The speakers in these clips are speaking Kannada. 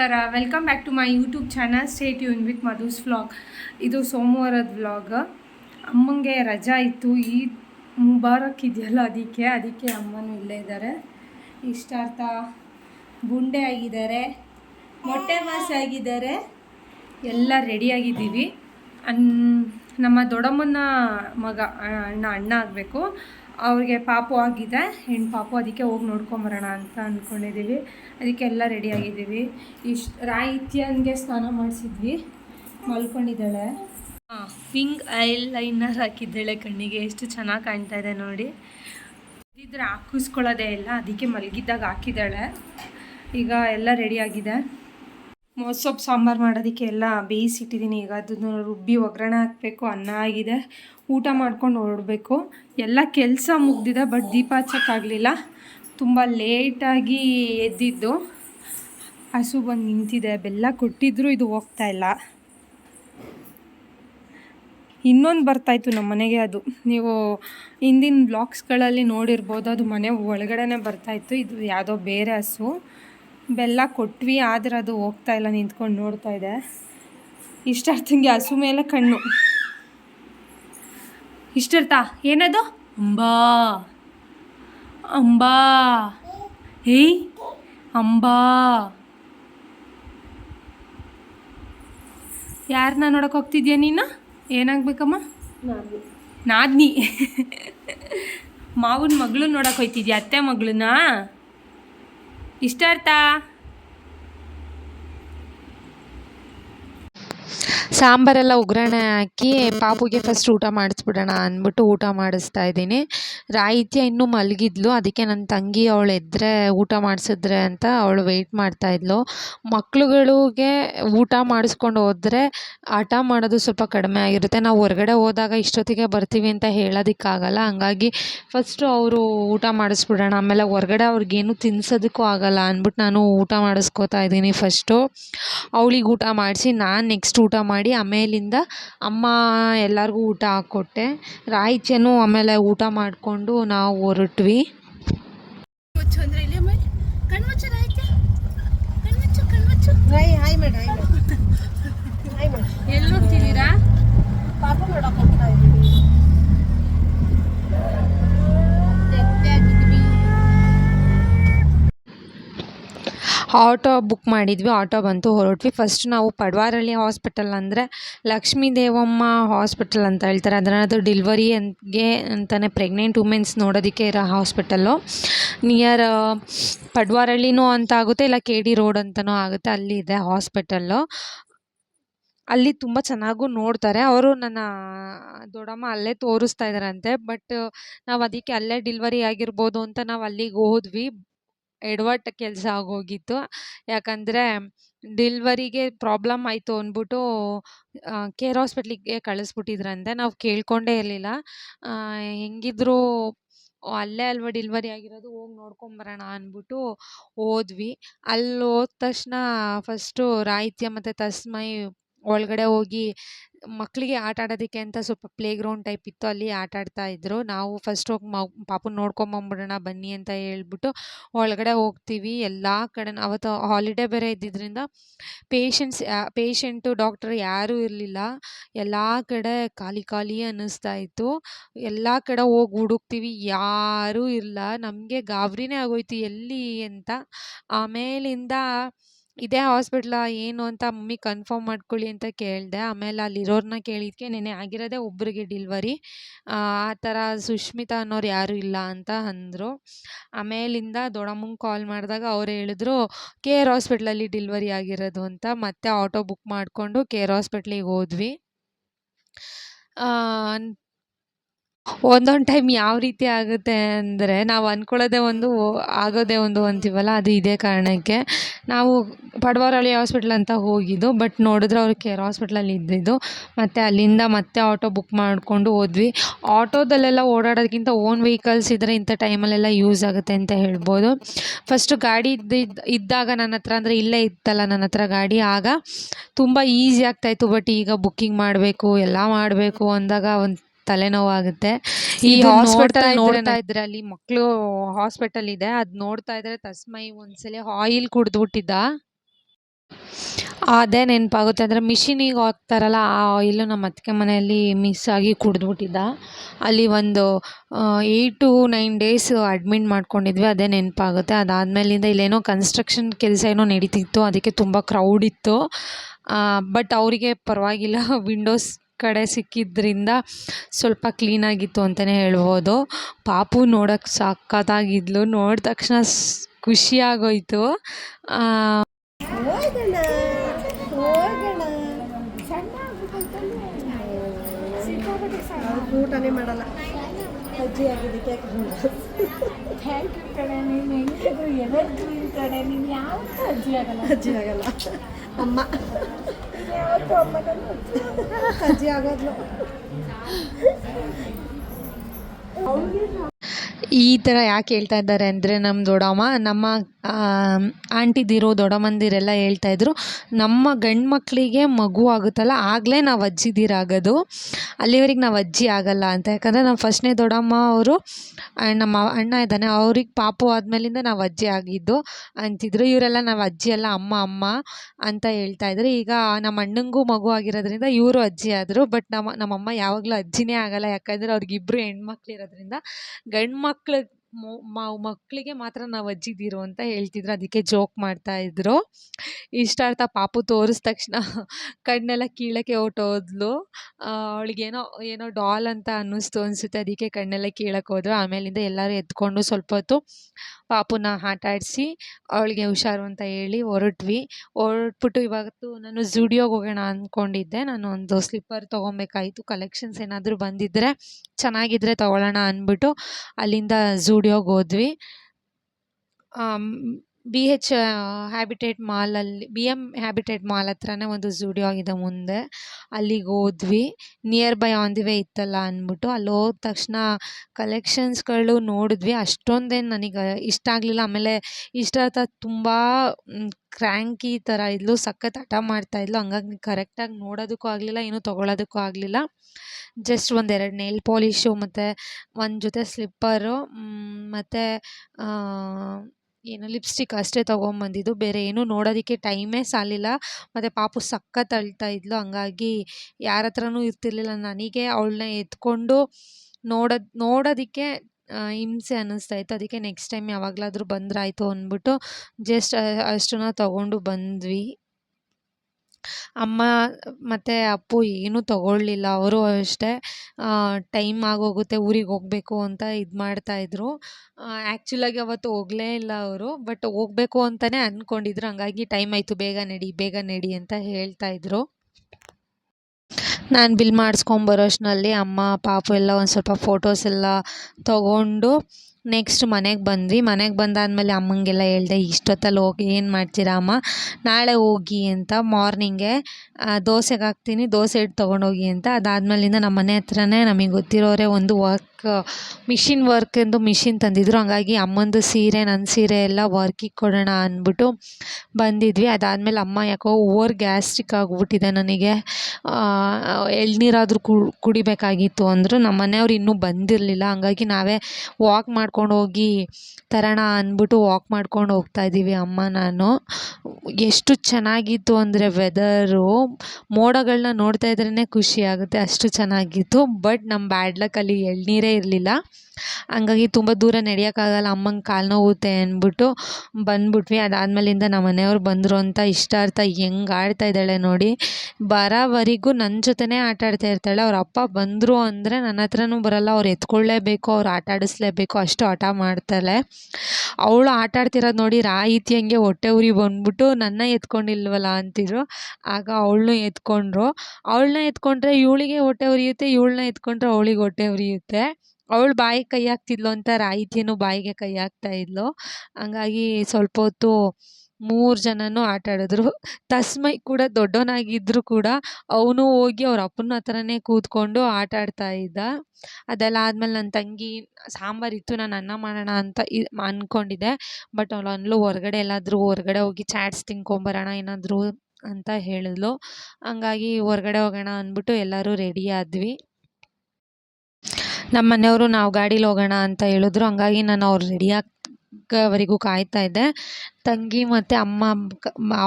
ನಮಸ್ಕಾರ welcome back to my YouTube channel stay ಯೂನ್ with Madhu's vlog ಇದು ಸೋಮವಾರದ ವ್ಲಾಗ್ ಅಮ್ಮಂಗೆ ರಜಾ ಇತ್ತು. ಈ ಮುಬಾರಕ್ ಇದೆಯಲ್ಲ ಅದಕ್ಕೆ ಅದಕ್ಕೆ ಅಮ್ಮನೂ ಇಲ್ಲೇ ಇದ್ದಾರೆ. ಇಷ್ಟಾರ್ಥ ಬುಂಡೆ ಆಗಿದ್ದಾರೆ, ಮೊಟ್ಟೆ ಮಾಸ ಆಗಿದ್ದಾರೆ. ಎಲ್ಲ ರೆಡಿಯಾಗಿದ್ದೀವಿ ಅನ್, ನಮ್ಮ ದೊಡ್ಡಮ್ಮನ ಮಗ ಅಣ್ಣ ಅಣ್ಣ ಆಗಬೇಕು. ಅವ್ರಿಗೆ ಪಾಪು ಆಗಿದೆ, ಹೆಣ್ಣು ಪಾಪು ಅದಕ್ಕೆ ಹೋಗಿ ನೋಡ್ಕೊಂಬರೋಣ ಅಂತ ಅಂದ್ಕೊಂಡಿದ್ದೀವಿ ಅದಕ್ಕೆಲ್ಲ ರೆಡಿ ರೆಡಿಯಾಗಿದ್ದೀವಿ ಇಷ್ಟು ರಾಯಿತ್ಯನಿಗೆ ಸ್ನಾನ ಮಾಡಿಸಿದ್ವಿ. ಮಲ್ಕೊಂಡಿದ್ದಾಳೆ. ಹಾಂ ಪಿಂಕ್ ಐ ಲೈನರ್ ಹಾಕಿದ್ದಾಳೆ ಕಣ್ಣಿಗೆ. ಎಷ್ಟು ಚೆನ್ನಾಗಿ ಕಾಣ್ತಾ ಇದೆ ನೋಡಿ. ಇದ್ರೆ ಹಾಕಿಸ್ಕೊಳ್ಳೋದೇ ಇಲ್ಲ, ಅದಕ್ಕೆ ಮಲಗಿದ್ದಾಗ ಹಾಕಿದ್ದಾಳೆ. ಈಗ ಎಲ್ಲ ರೆಡಿಯಾಗಿದೆ ಮೊಸೊಪ್ಪು ಸಾಂಬಾರು ಮಾಡೋದಕ್ಕೆ ಎಲ್ಲ ಬೇಯಿಸಿಟ್ಟಿದ್ದೀನಿ. ಈಗ ಅದನ್ನು ರುಬ್ಬಿ ಒಗ್ಗರಣೆ ಹಾಕಬೇಕು. ಅನ್ನ ಆಗಿದೆ. ಊಟ ಮಾಡ್ಕೊಂಡು ಹೊರಡಬೇಕು. ಎಲ್ಲ ಕೆಲಸ ಮುಗ್ದಿದೆ, ಬಟ್ ದೀಪ ಹಚ್ಚಕ್ಕಾಗಲಿಲ್ಲ. ತುಂಬ ಲೇಟಾಗಿ ಎದ್ದಿದ್ದು. ಹಸು ಬಂದು ನಿಂತಿದೆ. ಬೆಲ್ಲ ಕೊಟ್ಟಿದ್ರು ಇದು ಹೋಗ್ತಾ ಇಲ್ಲ. ಇನ್ನೊಂದು ಬರ್ತಾಯಿತ್ತು ನಮ್ಮ ಮನೆಗೆ ಅದು. ನೀವು ಹಿಂದಿನ ಬ್ಲಾಗ್ಸ್ಗಳಲ್ಲಿ ನೋಡಿರ್ಬೋದು. ಅದು ಮನೆ ಒಳಗಡೆನೇ ಬರ್ತಾಯಿತ್ತು ಇದು ಯಾವುದೋ ಬೇರೆ ಹಸು. ಬೆಲ್ಲ ಕೊಟ್ವಿ ಆದರೆ ಅದು ಹೋಗ್ತಾ ಇಲ್ಲ ನಿಂತ್ಕೊಂಡು ನೋಡ್ತಾ ಇದೆ. ಇಷ್ಟಾರ್ಥಂಗೆ ಹಸು ಮೇಲೆ ಕಣ್ಣು. ಇಷ್ಟರ್ಥ ಏನದು? ಅಂಬಾ. ಅಂಬಾ. ಏಯ್ ಅಂಬಾ. ಯಾರನ್ನ ನೋಡಕ್ಕೆ ಹೋಗ್ತಿದ್ಯಾ ನೀನು? ಏನಾಗಬೇಕಮ್ಮ? ನಾದ್ನಿ. ಮಾವನ ಮಗಳು ನೋಡಕ್ಕೆ ಹೋಯ್ತಿದ್ಯಾ ಅತ್ತೆ ಮಗಳನ್ನ? ಇಷ್ಟ ಅರ್ಥ ಸಾಂಬಾರೆಲ್ಲ ಒಗ್ಗರಣೆ ಹಾಕಿ ಪಾಪುಗೆ ಫಸ್ಟ್ ಊಟ ಮಾಡಿಸ್ಬಿಡೋಣ ಅಂದ್ಬಿಟ್ಟು ಊಟ ಮಾಡಿಸ್ತಾ ಇದ್ದೀನಿ. ರಾಯಿತ್ಯ ಇನ್ನೂ ಮಲಗಿದ್ಲು. ಅದಕ್ಕೆ ನನ್ನ ತಂಗಿ ಅವಳು ಎದ್ದರೆ ಊಟ ಮಾಡಿಸಿದ್ರೆ ಅಂತ ಅವಳು ವೆಯ್ಟ್ ಮಾಡ್ತಾ ಇದ್ಲು. ಮಕ್ಳುಗಳಿಗೆ ಊಟ ಮಾಡಿಸ್ಕೊಂಡು ಹೋದರೆ ಆಟ ಮಾಡೋದು ಸ್ವಲ್ಪ ಕಡಿಮೆ ಆಗಿರುತ್ತೆ. ನಾವು ಹೊರಗಡೆ ಹೋದಾಗ ಇಷ್ಟೊತ್ತಿಗೆ ಬರ್ತೀವಿ ಅಂತ ಹೇಳೋದಕ್ಕಾಗಲ್ಲ. ಹಂಗಾಗಿ ಫಸ್ಟು ಅವರು ಊಟ ಮಾಡಿಸ್ಬಿಡೋಣ. ಆಮೇಲೆ ಹೊರಗಡೆ ಅವ್ರಿಗೇನು ತಿನ್ಸೋದಕ್ಕೂ ಆಗಲ್ಲ ಅಂದ್ಬಿಟ್ಟು ನಾನು ಊಟ ಮಾಡಿಸ್ಕೋತಾ ಇದ್ದೀನಿ ಫಸ್ಟು ಅವಳಿಗೆ ಊಟ ಮಾಡಿಸಿ, ನಾನು ನೆಕ್ಸ್ಟ್ ಊಟ ಮಾಡಿ ಆಮೇಲಿಂದ ಅಮ್ಮ ಎಲ್ಲರಿಗೂ ಊಟ ಹಾಕ್ಕೊಟ್ಟೆ. ರಾಯಿತ್ಯನೂ ಆಮೇಲೆ ಊಟ ಮಾಡಿಕೊಂಡು ನಾವು ಹೊರಟ್ವಿ. ಹಾಯ್ ಮೇಡ ಮೇಡ ಹಾಯ್ ಆಟೋ ಬುಕ್ ಮಾಡಿದ್ವಿ, ಆಟೋ ಬಂತು, ಹೊರಟ್ವಿ. ಫಸ್ಟ್ ನಾವು ಪಡ್ವಾರಳ್ಳಿ ಹಾಸ್ಪಿಟಲ್ ಅಂದರೆ ಲಕ್ಷ್ಮೀ ದೇವಮ್ಮ ಹಾಸ್ಪಿಟಲ್ ಅಂತ ಹೇಳ್ತಾರೆ. ಅದರದ್ದು ಡಿಲ್ವರಿ ಅಂತ್ಗೆ ಅಂತಲೇ ಪ್ರೆಗ್ನೆಂಟ್ ವುಮೆನ್ಸ್ ನೋಡೋದಕ್ಕೆ ಇರೋ ಹಾಸ್ಪಿಟಲ್ಲು ನಿಯರ್ ಪಡ್ವಾರಳ್ಳಿನೂ ಅಂತ ಆಗುತ್ತೆ, ಇಲ್ಲ ಕೆ ಡಿ ರೋಡ್ ಅಂತಲೂ ಆಗುತ್ತೆ. ಅಲ್ಲಿ ಇದೆ ಹಾಸ್ಪಿಟಲ್ಲು ಅಲ್ಲಿ ತುಂಬ ಚೆನ್ನಾಗೂ ನೋಡ್ತಾರೆ. ಅವರು ನನ್ನ ದೊಡ್ಡಮ್ಮ ಅಲ್ಲೇ ತೋರಿಸ್ತಾ ಇದ್ದಾರಂತೆ. ಬಟ್ ನಾವು ಅದಕ್ಕೆ ಅಲ್ಲೇ ಡಿಲ್ವರಿ ಆಗಿರ್ಬೋದು ಅಂತ ನಾವು ಅಲ್ಲಿಗೆ ಹೋದ್ವಿ. ಎಡವಟ್ಟು ಕೆಲಸ ಆಗೋಗಿತ್ತು. ಯಾಕಂದರೆ ಡಿಲ್ವರಿಗೆ ಪ್ರಾಬ್ಲಮ್ ಆಯಿತು ಅಂದ್ಬಿಟ್ಟು ಕೇರ್ ಹಾಸ್ಪಿಟ್ಲಿಗೆ ಕಳಿಸ್ಬಿಟ್ಟಿದ್ರಂತೆ. ನಾವು ಕೇಳ್ಕೊಂಡೇ ಇರಲಿಲ್ಲ. ಹೆಂಗಿದ್ರು ಅಲ್ಲೇ ಅಲ್ವಾ ಡಿಲ್ವರಿ ಆಗಿರೋದು, ಹೋಗಿ ನೋಡ್ಕೊಂಬರೋಣ ಅಂದ್ಬಿಟ್ಟು ಹೋದ್ವಿ. ಅಲ್ಲಿ ಹೋದ ತಕ್ಷಣ ಫಸ್ಟು ರಾಹಿತ್ಯ ಮತ್ತು ತಸ್ಮೈ ಒಳಗಡೆ ಹೋಗಿ ಮಕ್ಕಳಿಗೆ ಆಟ ಆಡೋದಕ್ಕೆ ಅಂತ ಸ್ವಲ್ಪ ಪ್ಲೇ ಗ್ರೌಂಡ್ ಟೈಪ್ ಇತ್ತು, ಅಲ್ಲಿ ಆಟ ಆಡ್ತಾ ಇದ್ರು. ನಾವು ಫಸ್ಟ್ ಹೋಗಿ ಮಗು ಪಾಪುನ ನೋಡ್ಕೊಂಬಂಬಿಡೋಣ ಬನ್ನಿ ಅಂತ ಹೇಳ್ಬಿಟ್ಟು ಒಳಗಡೆ ಹೋಗ್ತೀವಿ. ಎಲ್ಲ ಕಡೆ, ಅವತ್ತು ಹಾಲಿಡೇ ಬೇರೆ ಇದ್ದಿದ್ದರಿಂದ ಪೇಷಂಟ್ಸ್ ಪೇಷಂಟು ಡಾಕ್ಟರ್ ಯಾರೂ ಇರಲಿಲ್ಲ. ಎಲ್ಲ ಕಡೆ ಖಾಲಿ ಖಾಲಿ ಅನ್ನಿಸ್ತಾ ಇತ್ತು. ಎಲ್ಲ ಕಡೆ ಹೋಗಿ ಹುಡುಕ್ತೀವಿ. ಯಾರೂ ಇಲ್ಲ. ನಮಗೆ ಗಾಬರಿನೇ ಆಗೋಯ್ತು ಎಲ್ಲಿ ಅಂತ. ಆಮೇಲಿಂದ ಇದೇ ಹಾಸ್ಪಿಟ್ಲ ಏನು ಅಂತ ಮಮ್ಮಿ ಕನ್ಫರ್ಮ್ ಮಾಡ್ಕೊಳ್ಳಿ ಅಂತ ಕೇಳಿದೆ. ಆಮೇಲೆ ಅಲ್ಲಿರೋರನ್ನ ಕೇಳಿದ್ಕೆ ನೆನೆ ಆಗಿರೋದೇ ಒಬ್ಬರಿಗೆ ಡಿಲ್ವರಿ. ಆ ಥರ ಸುಷ್ಮಿತಾ ಅನ್ನೋರು ಯಾರೂ ಇಲ್ಲ ಅಂತ ಅಂದರು. ಆಮೇಲಿಂದ ದೊಡ್ಡಮ್ಮಂಗೆ ಕಾಲ್ ಮಾಡಿದಾಗ ಅವ್ರು ಹೇಳಿದ್ರು ಕೆ ಆರ್ ಹಾಸ್ಪಿಟ್ಲಲ್ಲಿ ಡಿಲ್ವರಿ ಆಗಿರೋದು ಅಂತ. ಮತ್ತೆ ಆಟೋ ಬುಕ್ ಮಾಡಿಕೊಂಡು ಕೆ ಆರ್ ಹಾಸ್ಪಿಟ್ಲಿಗೆ ಹೋದ್ವಿ. ಒಂದೊಂದು ಟೈಮ್ ಯಾವ ರೀತಿ ಆಗುತ್ತೆ ಅಂದರೆ ನಾವು ಅಂದ್ಕೊಳ್ಳೋದೇ ಒಂದು ಆಗೋದೇ ಒಂದು ಅಂತೀವಲ್ಲ, ಅದು ಇದೇ ಕಾರಣಕ್ಕೆ. ನಾವು ಪಡ್ವಾರಳ್ಳಿ ಹಾಸ್ಪಿಟ್ಲ್ ಅಂತ ಹೋಗಿದ್ದು ಬಟ್ ನೋಡಿದ್ರೆ ಅವ್ರು ಕೇರ್ ಹಾಸ್ಪಿಟ್ಲಲ್ಲಿ ಇದ್ದಿದ್ದು. ಮತ್ತು ಅಲ್ಲಿಂದ ಮತ್ತೆ ಆಟೋ ಬುಕ್ ಮಾಡಿಕೊಂಡು ಹೋದ್ವಿ. ಆಟೋದಲ್ಲೆಲ್ಲ ಓಡಾಡೋದಕ್ಕಿಂತ ಓನ್ ವೆಹಿಕಲ್ಸ್ ಇದ್ದರೆ ಇಂಥ ಟೈಮಲ್ಲೆಲ್ಲ ಯೂಸ್ ಆಗುತ್ತೆ ಅಂತ ಹೇಳ್ಬೋದು. ಫಸ್ಟು ಗಾಡಿ ಇದ್ದಿದ್ದು ಇದ್ದಾಗ ನನ್ನ ಹತ್ರ ಅಂದರೆ ಇಲ್ಲೇ ಇತ್ತಲ್ಲ ನನ್ನ ಹತ್ರ ಗಾಡಿ, ಆಗ ತುಂಬ ಈಸಿ ಆಗ್ತಾಯಿತ್ತು ಬಟ್ ಈಗ ಬುಕ್ಕಿಂಗ್ ಮಾಡಬೇಕು, ಎಲ್ಲ ಮಾಡಬೇಕು ಅಂದಾಗ ಒಂದು ತಲೆನೋವಾಗುತ್ತೆ. ಈ ಹಾಸ್ಪಿಟಲ್ ನೋಡ್ತಾ ನೋಡ್ತಾ ಇದ್ರೆ ಅಲ್ಲಿ ಮಕ್ಕಳು ಹಾಸ್ಪಿಟಲ್ ಇದೆ ಅದ್ ನೋಡ್ತಾ ಇದ್ರೆ ತಸ್ಮೈ ಒಂದ್ಸಲ ಆಯಿಲ್ ಕುಡ್ದ್ಬಿಟ್ಟಿದ್ದ? ಅದೇ ನೆನಪಾಗುತ್ತೆ ಅಂದರೆ ಮಿಷಿನಿಗೆ ಹಾಕ್ತಾರಲ್ಲ ಆ ಆಯಿಲು ನಮ್ಮ ಅತ್ತಿಗೆ ಮನೆಯಲ್ಲಿ ಮಿಸ್ ಆಗಿ ಕುಡಿದ್ಬಿಟ್ಟಿದ್ದ? ಅಲ್ಲಿ ಒಂದು eight to nine days admit ಮಾಡ್ಕೊಂಡಿದ್ವಿ ಅದೇ ನೆನಪಾಗುತ್ತೆ. ಅದಾದ್ಮೇಲಿಂದ ಇಲ್ಲೇನೋ ಕನ್ಸ್ಟ್ರಕ್ಷನ್ ಕೆಲಸ ಏನೋ ನಡೀತಿತ್ತು ಅದಕ್ಕೆ ತುಂಬ ಕ್ರೌಡ್ ಇತ್ತು. ಬಟ್ ಅವರಿಗೆ ಪರವಾಗಿಲ್ಲ ವಿಂಡೋಸ್ ಕಡೆ ಸಿಕ್ಕಿದ್ರಿಂದ ಸ್ವಲ್ಪ ಕ್ಲೀನಾಗಿತ್ತು ಅಂತಲೇ ಹೇಳ್ಬೋದು. ಪಾಪು ನೋಡೋಕ್ಕೆ ಸಖತ್ತಾಗಿದ್ಲು ನೋಡಿದ ತಕ್ಷಣ ಸ್ ಊಟನೇ ಮಾಡಲ್ಲ. ಅಜ್ಜಿ ಆಗಿದ್ದಕ್ಕೆ ಥ್ಯಾಂಕ್ ಯು ಕಣೆ ನೀನು ಹೆಂಗಿದ್ರು ಎವರ್ಗ್ರೀನ್ ಕಣೆ ನೀನು ಯಾವತ್ತೂ ಅಜ್ಜಿ ಆಗಲ್ಲ. ಅಜ್ಜಿ ಆಗಲ್ಲ. ಅಮ್ಮ. ಯಾವತ್ತೂ ಅಮ್ಮನೂ ಈ ಥರ ಯಾಕೆ ಹೇಳ್ತಾ ಇದ್ದಾರೆ ಅಂದರೆ ನಮ್ಮ ದೊಡ್ಡಮ್ಮ ನಮ್ಮ ಆಂಟಿದಿರು, ದೊಡ್ಡಮ್ಮಂದಿರೆಲ್ಲ ಹೇಳ್ತಾಯಿದ್ರು ನಮ್ಮ ಗಂಡು ಮಕ್ಕಳಿಗೆ ಮಗು ಆಗುತ್ತಲ್ಲ, ಆಗಲೇ ನಾವು ಅಜ್ಜಿದಿರಾಗೋದು, ಅಲ್ಲಿವರೆಗೆ ನಾವು ಅಜ್ಜಿ ಆಗಲ್ಲ ಅಂತ. ಯಾಕಂದರೆ ನಮ್ಮ ಫಸ್ಟ್ನೇ ದೊಡ್ಡಮ್ಮ ಅವರು ನಮ್ಮ ಅಣ್ಣ ಇದ್ದಾನೆ, ಅವ್ರಿಗೆ ಪಾಪು ಆದಮೇಲಿಂದ ನಾವು ಅಜ್ಜಿ ಆಗಿದ್ದು ಅಂತಿದ್ರು. ಇವರೆಲ್ಲ ನಾವು ಅಜ್ಜಿ ಅಲ್ಲ, ಅಮ್ಮ ಅಮ್ಮ ಅಂತ ಹೇಳ್ತಾ ಹೇಳ್ತಾಯಿದ್ರು ಈಗ ನಮ್ಮ ಅಣ್ಣಂಗೂ ಮಗು ಆಗಿರೋದ್ರಿಂದ ಇವರು ಅಜ್ಜಿ ಆದರು, ಬಟ್ ನಮ್ಮ, ನಮ್ಮಮ್ಮ ಯಾವಾಗಲೂ ಅಜ್ಜಿನೇ ಆಗಲ್ಲ. ಯಾಕಂದರೆ ಅವ್ರಿಗಿಬ್ರು ಹೆಣ್ಮಕ್ಳು ಇರೋದ್ರಿಂದ ಗಂಡು ಮಕ್ಳು ಮಕ್ಕಳಿಗೆ ಮಾತ್ರ ನಾವು ಅಜ್ಜಿದಿರು ಅಂತ ಹೇಳ್ತಿದ್ರು. ಅದಕ್ಕೆ ಜೋಕ್ ಮಾಡ್ತಾಯಿದ್ರು ಇಷ್ಟಾರ್ಥ ಪಾಪು ತೋರಿಸ್ ತಕ್ಷಣ ಕಣ್ಣೆಲ್ಲ ಕೀಳಕ್ಕೆ ಹೊರ್ಟೋದ್ಲು. ಅವಳಿಗೇನೋ, ಏನೋ ಡಾಲ್ ಅಂತ ಅನ್ನಿಸ್ತು ಅನಿಸುತ್ತೆ. ಅದಕ್ಕೆ ಕಣ್ಣೆಲ್ಲ ಕೀಳಕ್ಕೆ ಹೋದ್ರು. ಆಮೇಲಿಂದ ಎಲ್ಲರೂ ಎತ್ಕೊಂಡು ಸ್ವಲ್ಪ ಹೊತ್ತು ಪಾಪುನ ಆಟ ಅವಳಿಗೆ ಹುಷಾರು ಅಂತ ಹೇಳಿ ಹೊರಟ್ವಿ. ಹೊರಟ್ಬಿಟ್ಟು ಇವತ್ತು ನಾನು ಝುಡಿಯೋಗೆ ಹೋಗೋಣ ಅಂದ್ಕೊಂಡಿದ್ದೆ ನಾನು ಒಂದು ಸ್ಲಿಪ್ಪರ್ ತೊಗೊಬೇಕಾಯಿತು. ಕಲೆಕ್ಷನ್ಸ್ ಏನಾದರೂ ಬಂದಿದ್ದರೆ ಚೆನ್ನಾಗಿದ್ರೆ ತೊಗೊಳ್ಳೋಣ ಅಂದ್ಬಿಟ್ಟು ಅಲ್ಲಿಂದ ಝುಡಿಯೋಗೆ ಹೋದ್ವಿ. ಬಿ ಎಚ್ ಹ್ಯಾಬಿಟೇಟ್ ಮಾಲಲ್ಲಿ ಬಿ ಎಂ ಹ್ಯಾಬಿಟೇಟ್ ಮಾಲ್ ಹತ್ರನೇ ಒಂದು ಝುಡಿಯೋ ಆಗಿದೆ ಮುಂದೆ. ಅಲ್ಲಿಗೆ ಹೋದ್ವಿ. Near by on the way ಇತ್ತಲ್ಲ ಅಂದ್ಬಿಟ್ಟು ಅಲ್ಲಿ ಹೋದ ತಕ್ಷಣ ಕಲೆಕ್ಷನ್ಸ್ಗಳು ನೋಡಿದ್ವಿ. ಅಷ್ಟೊಂದೇನು ನನಗೆ ಇಷ್ಟ ಆಗಲಿಲ್ಲ. ಆಮೇಲೆ ಇಷ್ಟಾರ್ಥ ತುಂಬ ಕ್ರ್ಯಾಂಕಿ ಥರ ಇದ್ಲು, ಸಖತ್ ಹಠ ಮಾಡ್ತಾಯಿದ್ಲು ಹಂಗಾಗಿ ಕರೆಕ್ಟಾಗಿ ನೋಡೋದಕ್ಕೂ ಆಗಲಿಲ್ಲ ಏನೂ ತೊಗೊಳೋದಕ್ಕೂ ಆಗಲಿಲ್ಲ. ಜಸ್ಟ್ ಒಂದೆರಡು ನೇಲ್ ಪಾಲಿಶು ಮತ್ತು, ಒಂದು ಜೊತೆ ಸ್ಲಿಪ್ಪರು ಮತ್ತು ಏನು ಲಿಪ್ಸ್ಟಿಕ್ ಅಷ್ಟೇ ತೊಗೊಂಬಂದಿದ್ದು, ಬೇರೆ ಏನೂ ನೋಡೋದಕ್ಕೆ ಟೈಮೇ ಸಾಲಿಲ್ಲ. ಮತ್ತು ಪಾಪು ಸಖತ್ ಅಳ್ತಾ ಇದ್ಲು. ಹಂಗಾಗಿ ಯಾರ ಹತ್ರನೂ ಇರ್ತಿರ್ಲಿಲ್ಲ. ನನಗೆ ಅವಳನ್ನ ಎತ್ಕೊಂಡು ನೋಡೋದು ನೋಡೋದಕ್ಕೆ ಹಿಂಸೆ ಅನ್ನಿಸ್ತಾ ಇತ್ತು. ಅದಕ್ಕೆ ನೆಕ್ಸ್ಟ್ ಟೈಮ್ ಯಾವಾಗಲಾದರೂ ಬಂದ್ರಾಯಿತು ಅಂದ್ಬಿಟ್ಟು ಜಸ್ಟ್ ಅಷ್ಟನ್ನ ತೊಗೊಂಡು ಬಂದ್ವಿ. ಅಮ್ಮ, ಮತ್ತು ಅಪ್ಪು ಏನೂ ತೊಗೊಳ್ಳಿಲ್ಲ. ಅವರು ಅಷ್ಟೇ ಟೈಮ್ ಆಗೋಗುತ್ತೆ, ಊರಿಗೆ ಹೋಗಬೇಕು ಅಂತ ಇದು ಮಾಡ್ತಾಯಿದ್ರು ಆ್ಯಕ್ಚುಲಾಗಿ ಅವತ್ತು ಹೋಗಲೇ ಇಲ್ಲ ಅವರು, ಬಟ್ ಹೋಗಬೇಕು ಅಂತಲೇ ಅಂದ್ಕೊಂಡಿದ್ರು ಹಂಗಾಗಿ ಟೈಮ್ ಆಯಿತು, ಬೇಗ ನಡಿ ಬೇಗ ನಡಿ ಅಂತ ಹೇಳ್ತಾಯಿದ್ರು ನಾನು ಬಿಲ್ ಮಾಡಿಸ್ಕೊಂಬರೋ ಅಷ್ಟರಲ್ಲಿ ಅಮ್ಮ, ಪಾಪು ಎಲ್ಲ ಒಂದು ಸ್ವಲ್ಪ ಫೋಟೋಸ್ ಎಲ್ಲ ತೊಗೊಂಡು ನೆಕ್ಸ್ಟ್ ಮನೆಗೆ ಬಂದ್ವಿ. ಮನೆಗೆ ಬಂದಾದಮೇಲೆ ಅಮ್ಮಂಗೆಲ್ಲ ಹೇಳ್ದೆ, ಇಷ್ಟೊತ್ತಲ್ಲಿ ಹೋಗಿ ಏನು ಮಾಡ್ತೀರಾ ಅಮ್ಮ? ನಾಳೆ ಹೋಗಿ ಅಂತ ಮಾರ್ನಿಂಗೆ ದೋಸೆಗೆ ಹಾಕ್ತೀನಿ, ದೋಸೆ ಹಿಟ್ಟು ತೊಗೊಂಡೋಗಿ ಅಂತ. ಅದಾದಮೇಲಿಂದ ನಮ್ಮ ಮನೆ ಹತ್ರನೇ ನಮಗೆ ಗೊತ್ತಿರೋರೇ ಒಂದು ವರ್ಕ್ ಮಿಷಿನ್ ವರ್ಕಿಂದು ಮಿಷಿನ್ ತಂದಿದ್ರು. ಹಂಗಾಗಿ ಅಮ್ಮಂದು ಸೀರೆ ನನ್ನ ಸೀರೆ ಎಲ್ಲ ವರ್ಕಿಗೆ ಕೊಡೋಣ ಅಂದ್ಬಿಟ್ಟು ಬಂದಿದ್ವಿ. ಅದಾದಮೇಲೆ ಅಮ್ಮ ಯಾಕೋ ಓವರ್ ಗ್ಯಾಸ್ಟ್ರಿಕ್ ಆಗಿಬಿಟ್ಟಿದೆ ನನಗೆ. ಎಳ್ನೀರಾದರೂ ಕುಡಿಬೇಕಾಗಿತ್ತು ಅಂದರು. ನಮ್ಮ ಮನೆಯವ್ರು ಇನ್ನೂ ಬಂದಿರಲಿಲ್ಲ. ಹಂಗಾಗಿ ನಾವೇ ವಾಕ್ ಮಾಡ್ಕೊಂಡು ಹೋಗಿ ತರೋಣ ಅಂದ್ಬಿಟ್ಟು ವಾಕ್ ಮಾಡ್ಕೊಂಡು ಹೋಗ್ತಾ ಇದ್ದೀವಿ ಅಮ್ಮ ನಾನು. ಎಷ್ಟು ಚೆನ್ನಾಗಿತ್ತು ಅಂದರೆ ವೆದರು ಮೋಡಗಳನ್ನ ನೋಡ್ತಾ ಇದ್ರೇ ಖುಷಿ ಆಗುತ್ತೆ, ಅಷ್ಟು ಚೆನ್ನಾಗಿತ್ತು. ಬಟ್ ನಮ್ಮ ಬ್ಯಾಡ್ ಲಕ್ಕಲ್ಲಿ ಎಳ್ನೀರೇ ಇರಲಿಲ್ಲ. ಹಂಗಾಗಿ ತುಂಬ ದೂರ ನಡೆಯೋಕ್ಕಾಗಲ್ಲ, ಅಮ್ಮಂಗೆ ಕಾಲು ನೋವುತ್ತೆ ಅಂದ್ಬಿಟ್ಟು ಬಂದ್ಬಿಟ್ವಿ. ಅದಾದಮೇಲಿಂದ ನಮ್ಮ ಮನೆಯವ್ರು ಬಂದರು ಅಂತ ಇಷ್ಟಾರ್ಥ ಹೆಂಗೆ ಆಡ್ತಾ ಇದ್ದಾಳೆ ನೋಡಿ. ಬರೋವರೆಗೂ ನನ್ನ ಜೊತೆನೇ ಆಟ ಆಡ್ತಾ ಇರ್ತಾಳೆ. ಅವ್ರ ಅಪ್ಪ ಬಂದರು ಅಂದರೆ ನನ್ನ ಹತ್ರನೂ ಬರೋಲ್ಲ. ಅವ್ರು ಎತ್ಕೊಳ್ಳೇಬೇಕು ಅವ್ರು ಆಟ ಆಡಿಸ್ಲೇಬೇಕು. ಅಷ್ಟು ಆಟ ಮಾಡ್ತಾಳೆ. ಅವಳು ಆಟ ಆಡ್ತಿರೋದು ನೋಡಿ ರಾಯಿತಿ ಹಂಗೆ ಹೊಟ್ಟೆ ಉರಿ ಬಂದ್ಬಿಟ್ಟು, ನನ್ನ ಎತ್ಕೊಂಡಿಲ್ವಲ್ಲ ಅಂತಿದ್ರು. ಆಗ ಅವಳನ್ನೂ ಎತ್ಕೊಂಡ್ರು. ಅವಳನ್ನ ಎತ್ಕೊಂಡ್ರೆ ಇವಳಿಗೆ ಹೊಟ್ಟೆ ಉರಿಯುತ್ತೆ, ಇವಳನ್ನ ಎತ್ಕೊಂಡ್ರೆ ಅವಳಿಗೆ ಹೊಟ್ಟೆ ಉರಿಯುತ್ತೆ. ಅವಳು ಬಾಯಿಗೆ ಕೈ ಹಾಕ್ತಿದ್ಲು ಅಂತ ರಾಯಿತಿನೂ ಬಾಯಿಗೆ ಕೈ ಹಾಕ್ತಾ ಇದ್ಲು. ಹಂಗಾಗಿ ಸ್ವಲ್ಪ ಹೊತ್ತು ಮೂರು ಜನನೂ ಆಟ ಆಡಿದ್ರು. ತಸ್ಮೈ ಕೂಡ ದೊಡ್ಡವನಾಗಿದ್ದರೂ ಕೂಡ ಅವನು ಹೋಗಿ ಅವ್ರ ಅಪ್ಪನ ಹತ್ರನೇ ಕೂತ್ಕೊಂಡು ಆಟ ಆಡ್ತಾ ಇದ್ದ. ಅದೆಲ್ಲ ಆದಮೇಲೆ ನನ್ನ ತಂಗಿ ಸಾಂಬಾರಿತ್ತು ನಾನು ಅನ್ನ ಮಾಡೋಣ ಅಂತ ಇ ಅಂದ್ಕೊಂಡಿದ್ದೆ ಬಟ್ ಅವಳು ಅನ್ಲು, ಹೊರಗಡೆ ಎಲ್ಲಾದರೂ ಹೊರಗಡೆ ಹೋಗಿ ಚಾಟ್ಸ್ ತಿನ್ಕೊಂಬರೋಣ, ಏನಾದರೂ ಅಂತ ಹೇಳಿದ್ಲು. ಹಂಗಾಗಿ ಹೊರಗಡೆ ಹೋಗೋಣ ಅಂದ್ಬಿಟ್ಟು ಎಲ್ಲರೂ ರೆಡಿ ಆದ್ವಿ. ನಮ್ಮ ಮನೆಯವರು ನಾವು ಗಾಡೀಲಿ ಹೋಗೋಣ ಅಂತ ಹೇಳಿದ್ರು. ಹಂಗಾಗಿ ನಾನು ಅವ್ರು ರೆಡಿ ಕಾಯ್ತಾ ಇದ್ದೆ. ತಂಗಿ ಮತ್ತು ಅಮ್ಮ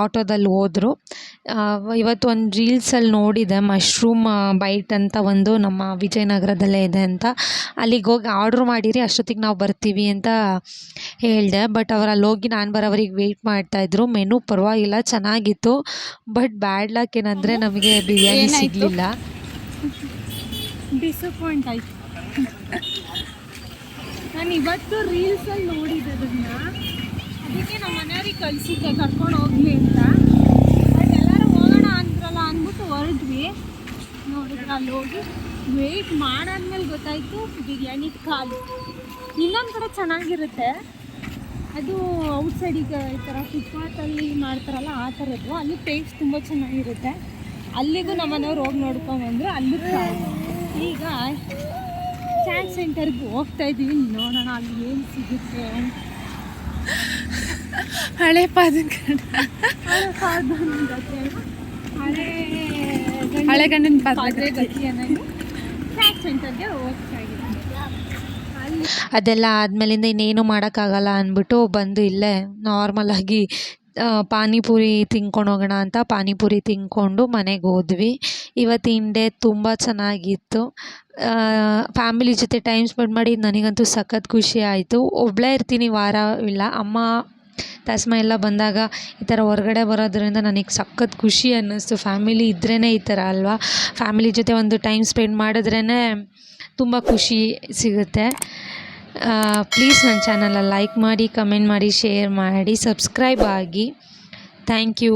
ಆಟೋದಲ್ಲಿ ಹೋದರು. ಇವತ್ತು ಒಂದು ರೀಲ್ಸಲ್ಲಿ ನೋಡಿದೆ. ಮಶ್ರೂಮ್ ಬೈಟ್ ಅಂತ ಒಂದು ನಮ್ಮ ವಿಜಯನಗರದಲ್ಲೇ ಇದೆ ಅಂತ. ಅಲ್ಲಿಗೆ ಹೋಗಿ ಆರ್ಡ್ರ್ ಮಾಡಿರಿ ಅಷ್ಟೊತ್ತಿಗೆ ನಾವು ಬರ್ತೀವಿ ಅಂತ ಹೇಳಿದೆ. ಬಟ್ ಅವ್ರು ಅಲ್ಲಿ ಹೋಗಿ ನಾನು ಬರೋವರೆಗೆ ವೆಯ್ಟ್ ಮಾಡ್ತಾಯಿದ್ರು ಮೆನು ಪರವಾಗಿಲ್ಲ ಚೆನ್ನಾಗಿತ್ತು. ಬಟ್ ಬ್ಯಾಡ್ ಲಕ್ ಏನಂದರೆ ನಮಗೆ ಬಿರಿಯಾನಿ? ಸಿಗಲಿಲ್ಲ. ಡಿಸಪಾಯಿಂಟ್ ಆಯ್ತು. ನಾನು ಇವತ್ತು ರೀಲ್ಸಲ್ಲಿ ನೋಡಿದ್ದೆ ಅದನ್ನ. ಅದಕ್ಕೆ ನಮ್ಮ ಮನೆಯವ್ರಿಗೆ ಕಳಿಸಿದ್ದೆ, ಕರ್ಕೊಂಡು ಹೋಗ್ಲಿ ಅಂತ. ಬಟ್ ಎಲ್ಲರೂ ಹೋಗೋಣ ಅಂದ್ರಲ್ಲ ಅಂದ್ಬಿಟ್ಟು ಹೊರಟ್ವಿ. ನೋಡಿದ್ರೆ ಅಲ್ಲಿ ಹೋಗಿ ವೆಯ್ಟ್ ಮಾಡಾದ್ಮೇಲೆ ಗೊತ್ತಾಯಿತು ಬಿರಿಯಾನಿ ಕಾಲು ಇನ್ನೊಂದು ಕಡೆ ಚೆನ್ನಾಗಿರುತ್ತೆ. ಅದು ಔಟ್ಸೈಡಿಗೆ ಈ ಥರ ಫುಟ್ಪಾತಲ್ಲಿ ಮಾಡ್ತಾರಲ್ಲ, ಆ ಥರದ್ದು ಅಲ್ಲಿ ಟೇಸ್ಟ್ ತುಂಬ ಚೆನ್ನಾಗಿರುತ್ತೆ. ಅಲ್ಲಿಗೂ ನಮ್ಮ ಮನೆಯವ್ರು ಹೋಗಿ ನೋಡ್ಕೊಂಬಂದ್ರು ಅಲ್ಲಿ. ಈಗ ಚಾಟ್ ಸೆಂಟರ್ಗೆ ಹೋಗ್ತಾ ಇದ್ದೀವಿ ನೋಡೋಣ ಅಲ್ಲಿ ಏನು ಸಿಗುತ್ತೆ ಹಳೆ ಪಾದ ಹಳೆ ಪಾದದ ಗತಿ ಹಳೆ ಗಂಡನ ಹಳೆ ಗಂಡನ ಪಾದ ಗತಿ ಅನ್ನೋದು ಚಾಟ್ ಸೆಂಟರ್ಗೆ ಹೋಗ್ತಾ ಇದ್ದೀವಿ ಅದೆಲ್ಲ ಆದಮೇಲಿಂದ ಇನ್ನೇನು ಮಾಡೋಕ್ಕಾಗಲ್ಲ ಅಂದ್ಬಿಟ್ಟು ಬಂದು ಇಲ್ಲೇ ನಾರ್ಮಲಾಗಿ ಪಾನಿಪುರಿ ತಿನ್ಕೊಂಡು ಹೋಗೋಣ ಅಂತ ಪಾನಿಪುರಿ ತಿಂದ್ಕೊಂಡು ಮನೆಗೆ ಹೋದ್ವಿ. ಇವತ್ತಿನ ಡೇ ತುಂಬ ಚೆನ್ನಾಗಿತ್ತು. ಫ್ಯಾಮಿಲಿ ಜೊತೆ ಟೈಮ್ ಸ್ಪೆಂಡ್ ಮಾಡಿ ನನಗಂತೂ ಸಖತ್ ಖುಷಿ ಆಯಿತು. ಒಬ್ಬಳೇ ಇರ್ತೀನಿ ವಾರ ಇಲ್ಲ. ಅಮ್ಮ, ತಸ್ಮ ಎಲ್ಲ ಬಂದಾಗ ಈ ಥರ ಹೊರಗಡೆ ಬರೋದ್ರಿಂದ ನನಗೆ ಸಖತ್ ಖುಷಿ ಅನ್ನಿಸ್ತು. ಫ್ಯಾಮಿಲಿ ಇದ್ರೇ ಈ ಥರ ಅಲ್ವಾ? ಫ್ಯಾಮಿಲಿ ಜೊತೆ ಒಂದು ಟೈಮ್ ಸ್ಪೆಂಡ್ ಮಾಡಿದ್ರೇ ತುಂಬ ಖುಷಿ ಸಿಗುತ್ತೆ. ಪ್ಲೀಸ್ ನನ್ನ ಚಾನಲ ಲೈಕ್ ಮಾಡಿ ಕಮೆಂಟ್ ಮಾಡಿ ಶೇರ್ ಮಾಡಿ ಸಬ್ಸ್ಕ್ರೈಬ್ ಆಗಿ. Thank you